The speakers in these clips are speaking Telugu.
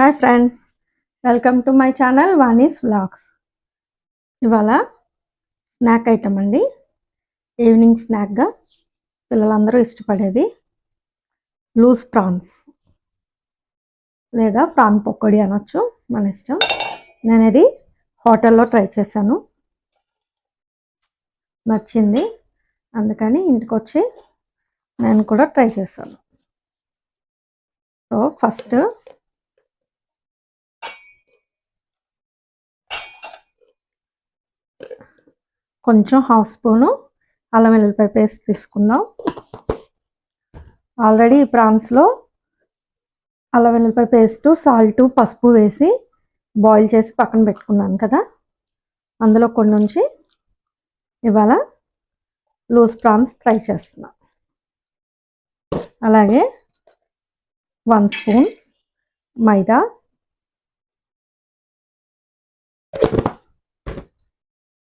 Hi friends welcome to my channel Vani's vlogs ఇవాళ స్నాక్ ఐటమ్ అండి. ఈవినింగ్ స్నాక్గా పిల్లలందరూ ఇష్టపడేది లూజ్ ప్రాన్స్ లేదా ప్రాన్ పకోడీ అనొచ్చు మన ఇష్టం. నేను ఇది హోటల్లో ట్రై చేశాను. నచ్చింది. అందుకని ఇంటికి వచ్చి నేను కూడా ట్రై చేశాను. సో ఫస్ట్ కొంచెం హాఫ్ స్పూను అల్లం వెల్లుల్లిపాయ పేస్ట్ తీసుకుందాం. ఆల్రెడీ ఈ ప్రాన్స్లో అల్లం వెల్లుల్లిపాయ పేస్టు సాల్ట్ పసుపు వేసి బాయిల్ చేసి పక్కన పెట్టుకున్నాను కదా. అందులో కొన్ని నుంచి ఇవాళ లూజ్ ప్రాన్స్ ఫ్రై చేస్తున్నా. అలాగే వన్ స్పూన్ మైదా.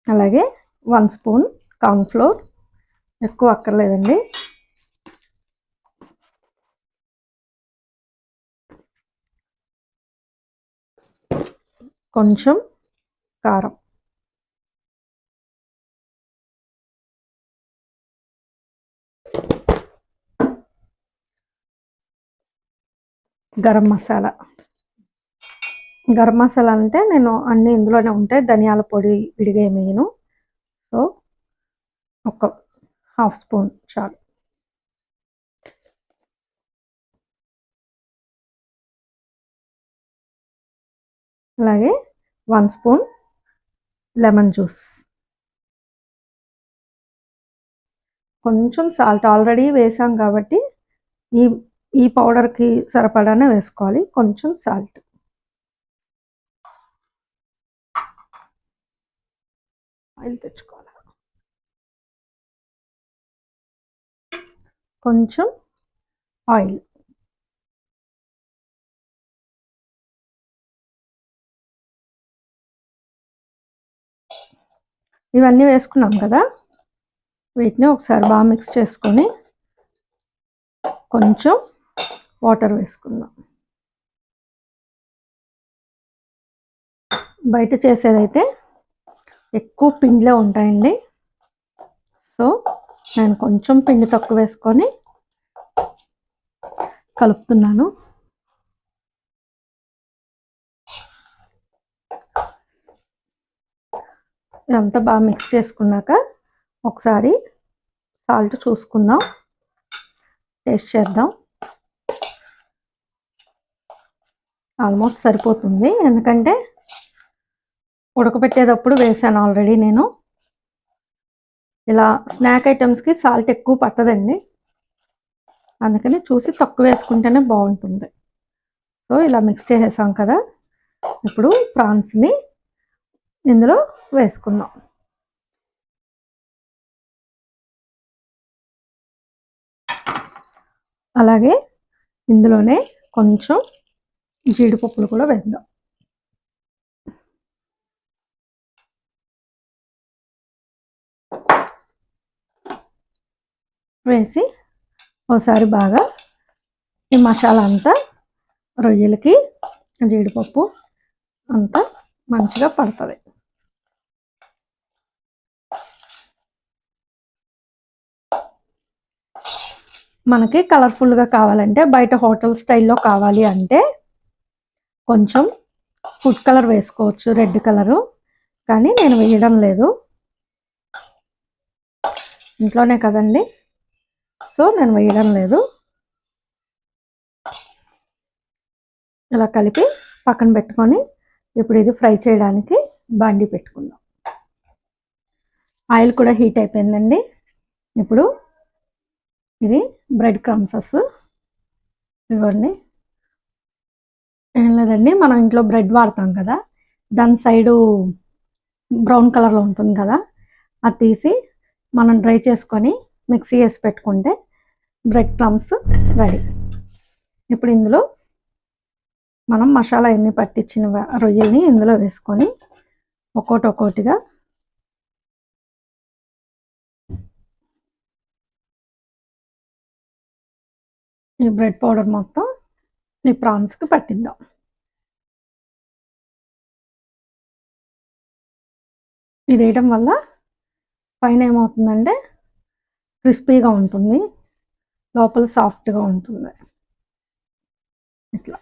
అలాగే వన్ స్పూన్ కార్న్ఫ్లోర్ ఎక్కువ అక్కర్లేదండి. కొంచెం కారం. గరం మసాలా. గరం మసాలా అంటే నేను అన్నీ ఇందులోనే ఉంటాయి ధనియాల పొడి విడిగా వేయను సో ఒక హాఫ్ స్పూన్ చాలు. అలాగే వన్ స్పూన్ లెమన్ జ్యూస్. కొంచెం సాల్ట్ ఆల్రెడీ వేసాం కాబట్టి ఈ ఈ పౌడర్కి సరిపడానే వేసుకోవాలి. కొంచెం సాల్ట్. ఆయిల్ తెచ్చుకోవాలి కొంచెం ఆయిల్. ఇవన్నీ వేసుకున్నాం కదా? వీటిని ఒకసారి బాగా మిక్స్ చేసుకొని కొంచెం వాటర్ వేసుకుందాం. బయట చేసేదైతే ఎక్కువ పిండిలో ఉంటాయండి. నేను కొంచెం పిండి తక్కువ వేసుకొని కలుపుతున్నాను. ఇదంతా బాగా మిక్స్ చేసుకున్నాక ఒకసారి సాల్ట్ చూసుకుందాం. టేస్ట్ చేద్దాం. ఆల్మోస్ట్ సరిపోతుంది. ఎందుకంటే ఉడకబెట్టేటప్పుడు వేసాను ఆల్రెడీ నేను. ఇలా స్నాక్ ఐటమ్స్కి సాల్ట్ ఎక్కువ పట్టదండి. అందుకని చూసి తక్కువ వేసుకుంటేనే బాగుంటుంది. సో ఇలా మిక్స్ చేసేసాం కదా. ఇప్పుడు ప్రాన్స్ని ఇందులో వేసుకుందాం. అలాగే ఇందులోనే కొంచెం జీడిపప్పులు కూడా వేద్దాం. వేసి ఒకసారి బాగా ఈ మసాలా అంతా రొయ్యలకి జీడిపప్పు అంతా మంచిగా పడుతుంది. మనకి కలర్ఫుల్గా కావాలంటే బయట హోటల్ స్టైల్లో కావాలి అంటే కొంచెం ఫుడ్ కలర్ వేసుకోవచ్చు రెడ్ కలరు కానీ నేను వేయడం లేదు. ఇంట్లోనే కదండి. సో నేను వేయడం లేదు. ఇలా కలిపి పక్కన పెట్టుకొని ఇప్పుడు ఇది ఫ్రై చేయడానికి బండి పెట్టుకుందాం. ఆయిల్ కూడా హీట్ అయిపోయిందండి. ఇప్పుడు ఇది బ్రెడ్ క్రమ్సెస్. ఇవ్వండి. ఏం లేదండి మనం ఇంట్లో బ్రెడ్ వాడతాం కదా దాని సైడు బ్రౌన్ కలర్లో ఉంటుంది కదా అది తీసి మనం డ్రై చేసుకొని మిక్సీ వేసి పెట్టుకుంటే బ్రెడ్ క్రమ్స్ రెడీ. ఇప్పుడు ఇందులో మనం మసాలా ఎన్ని పట్టించిన రొయ్యల్ని ఇందులో వేసుకొని ఒక్కోటి ఒక్కోటిగా ఈ బ్రెడ్ పౌడర్ మొత్తం ఈ ప్రాన్స్కి పట్టిద్దాం. ఇది వేయడం వల్ల పైన ఏమవుతుందంటే క్రిస్పీగా ఉంటుంది లోపల సాఫ్ట్గా ఉంటుంది. ఇట్లా.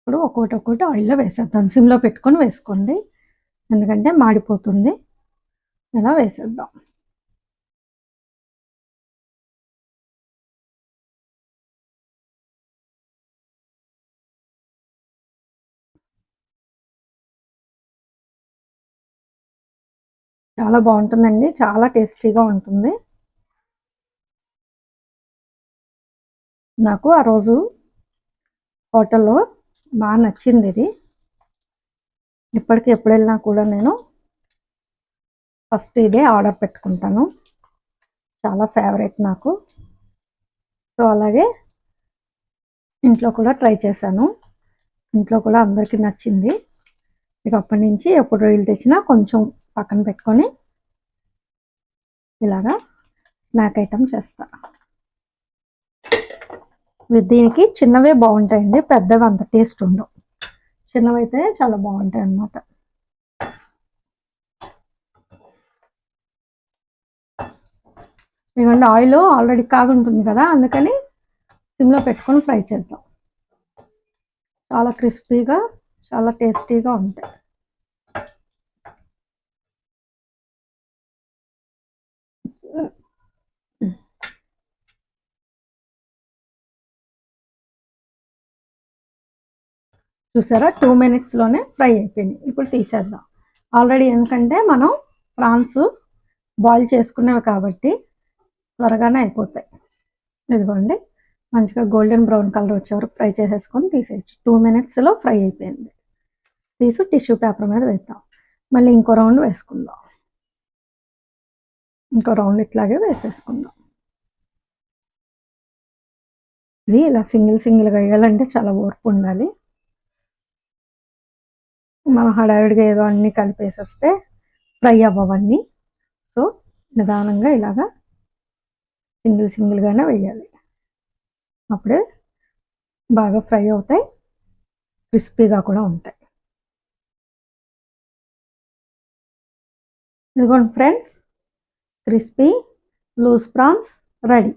ఇప్పుడు ఒక్కొక్కటి ఒక్కొక్కటి ఆయిల్లో వేసేద్దాం. సిమ్లో పెట్టుకొని వేసుకోండి. ఎందుకంటే మాడిపోతుంది. ఇలా వేసేద్దాం. చాలా బాగుంటుందండి. చాలా టేస్టీగా ఉంటుంది. నాకు ఆ రోజు హోటల్లో బాగా నచ్చింది ఇది. ఇప్పటికి ఎప్పుడు వెళ్ళినా కూడా నేను ఫస్ట్ ఇదే ఆర్డర్ పెట్టుకుంటాను. చాలా ఫేవరెట్ నాకు. సో అలాగే ఇంట్లో కూడా ట్రై చేశాను. ఇంట్లో కూడా అందరికీ నచ్చింది. ఇక అప్పటి నుంచి ఎప్పుడు రొయ్యలు తెచ్చినా కొంచెం పక్కన పెట్టుకొని ఇలాగా స్నాక్ ఐటమ్ చేస్తా. దీనికి చిన్నవే బాగుంటాయండి పెద్దవి అంత టేస్ట్ ఉండవు. చిన్నవైతే చాలా బాగుంటాయి అన్నమాట. ఇవ్వండి ఆయిల్ ఆల్రెడీ కాగుంటుంది కదా అందుకని సిమ్లో పెట్టుకొని ఫ్రై చేద్దాం. చాలా క్రిస్పీగా చాలా టేస్టీగా ఉంటాయి. చూసారా? టూ మినిట్స్లోనే ఫ్రై అయిపోయింది. ఇప్పుడు తీసేద్దాం. ఆల్రెడీ ఎందుకంటే మనం ప్రాన్స్ బాయిల్ చేసుకునేవి కాబట్టి త్వరగానే అయిపోతాయి. ఇదిగోండి. మంచిగా గోల్డెన్ బ్రౌన్ కలర్ వచ్చే వరకు ఫ్రై చేసేసుకొని తీసేయచ్చు. టూ మినిట్స్లో ఫ్రై అయిపోయింది. తీసి టిష్యూ పేపర్ మీద వేద్దాం. మళ్ళీ ఇంకో రౌండ్ వేసుకుందాం. ఇంకో రౌండ్ ఇట్లాగే వేసేసుకుందాం. ఇది ఇలా సింగిల్ సింగిల్గా వేయాలంటే చాలా ఓర్పు ఉండాలి. మనం హడావిడిగా ఏదో అన్నీ కలిపేసేస్తే ఫ్రై అవ్వవన్నీ. సో నిదానంగా ఇలాగా సింగిల్ సింగిల్గానే వేయాలి. అప్పుడే బాగా ఫ్రై అవుతాయి క్రిస్పీగా కూడా ఉంటాయి. ఇదిగోండి friends crispy loose prawns ready.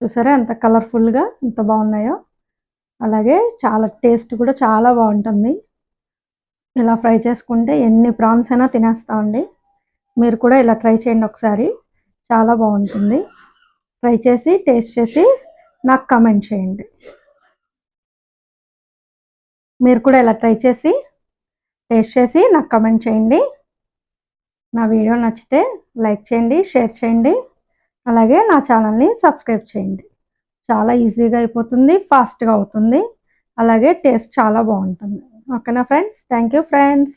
చూసారా ఎంత కలర్ఫుల్గా ఎంత బాగున్నాయో. అలాగే చాలా టేస్ట్ కూడా చాలా బాగుంటుంది. ఇలా ఫ్రై చేసుకుంటే ఎన్ని ప్రాన్స్ అయినా తినేస్తామండి మీరు కూడా ఇలా ట్రై చేయండి ఒకసారి. చాలా బాగుంటుంది. ట్రై చేసి టేస్ట్ చేసి నాకు కమెంట్ చేయండి. మీరు కూడా ఇలా ట్రై చేసి టేస్ట్ చేసి నాకు కమెంట్ చేయండి. నా వీడియో నచ్చితే లైక్ చేయండి షేర్ చేయండి. అలాగే నా ఛానల్ని సబ్స్క్రైబ్ చేయండి. చాలా ఈజీగా అయిపోతుంది ఫాస్ట్గా అవుతుంది. అలాగే టేస్ట్ చాలా బాగుంటుంది. ఓకేనా ఫ్రెండ్స్ థ్యాంక్ యూ ఫ్రెండ్స్